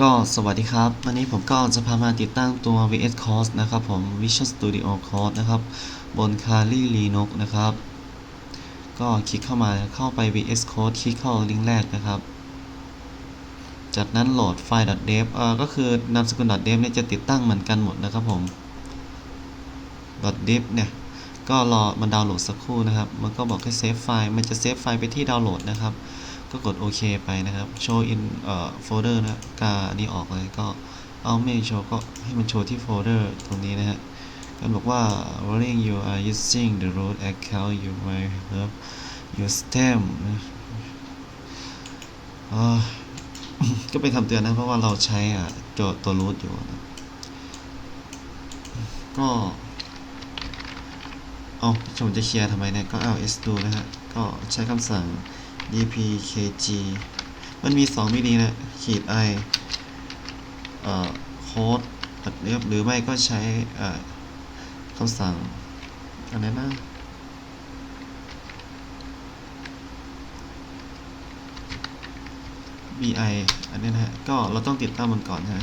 ก็สวัสดีครับ วันนี้ผมก็จะพามาติดตั้งตัว VS Code นะครับผม Visual Studio Code นะครับ บน Kali Linux นะครับ ก็คลิกเข้ามาเข้าไป VS Code คลิกเข้าลิงก์แรกนะครับ จากนั้นโหลดไฟล์ .dev เอ่อก็คือนามสกุล .dev เนี่ยจะติดตั้งเหมือนกันหมดนะครับผม .dev เนี่ย ก็รอมันดาวน์โหลดสักครู่นะครับ มันก็บอกให้เซฟไฟล์ มันจะเซฟไฟล์ไปที่ดาวน์โหลดนะครับ ก็กดโอเคไปนะครับ show in เอ่อ folder นะกาอันนี้ออกเลยก็เอาไม่โชว์ก็ให้มันโชว์ที่โฟลเดอร์ตรงนี้นะฮะกันบอกว่า warning you are using the root account you may have your stem นะก็เป็นคำเตือนนะ เพราะว่าเราใช้อะตัวตัว root อยู่นะก็เอาผมจะเคลียร์ทำไมเนี่ย ก็ ls do นะฮะ ก็ใช้คำสั่ง dpkg มันมี2วิธีนะขีด i เอ่อโค้ดตัดเรียบหรือไม่ก็ใช้เอ่อคำสั่งอะไรนะ bi อันนี้นะฮะ ก็เราต้องติดตั้งมันก่อนใช่ไหม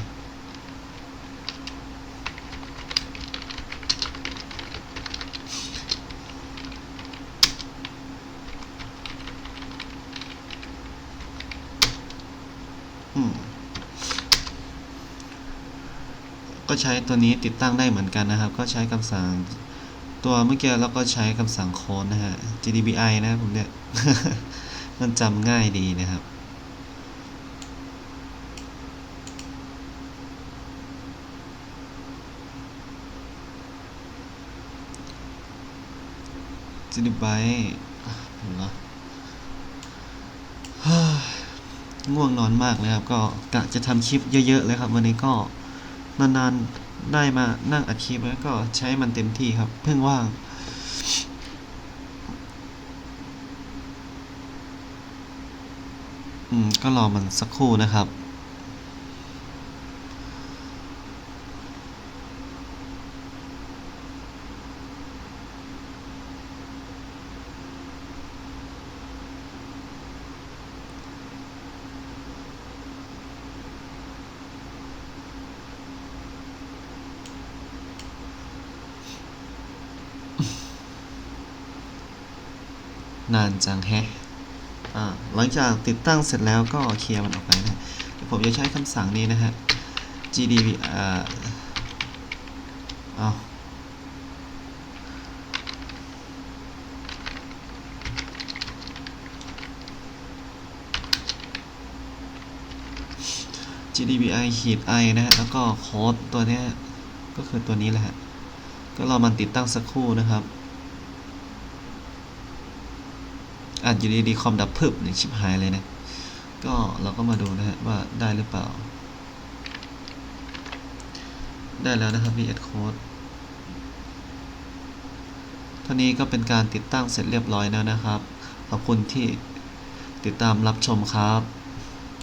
อืม ก็ใช้ตัวนี้ติดตั้งได้เหมือนกันนะครับ ก็ใช้คำสั่งตัวเมื่อกี้เราก็ใช้คำสั่งโค้ดนะฮะ gdbi นะผมเนี่ย มันจำง่ายดีนะครับ gdbi อะเห็นเหรอ ฮ่า ง่วงนอนมากเลยครับ ก็กะจะทำคลิปเยอะๆเลยครับ วันนี้ก็นานๆได้มานั่งอัดคลิปแล้วก็ใช้มันเต็มที่ครับ เพิ่งว่างอืมก็รอมันสักครู่นะครับ นานจังแฮะอ่าหลังจากติดตั้งเสร็จแล้วก็เคลียร์มันออกไปนะผมจะใช้คำสั่งนี้นะฮะ gdb อ่าเอา gdbi ขีด i นะฮะ แล้วก็โค้ดตัวเนี้ยก็คือตัวนี้แหละฮะ ก็รอมันติดตั้งสักครู่นะครับ อาจอยู่ดีๆคอมดับเพิบหนึ่งชิบหายเลยนะ ก็เราก็มาดูนะฮะว่าได้หรือเปล่า ได้แล้วนะครับ VS Code ท่านี้ก็เป็นการติดตั้งเสร็จเรียบร้อยแล้วนะครับ ขอบคุณที่ติดตามรับชมครับ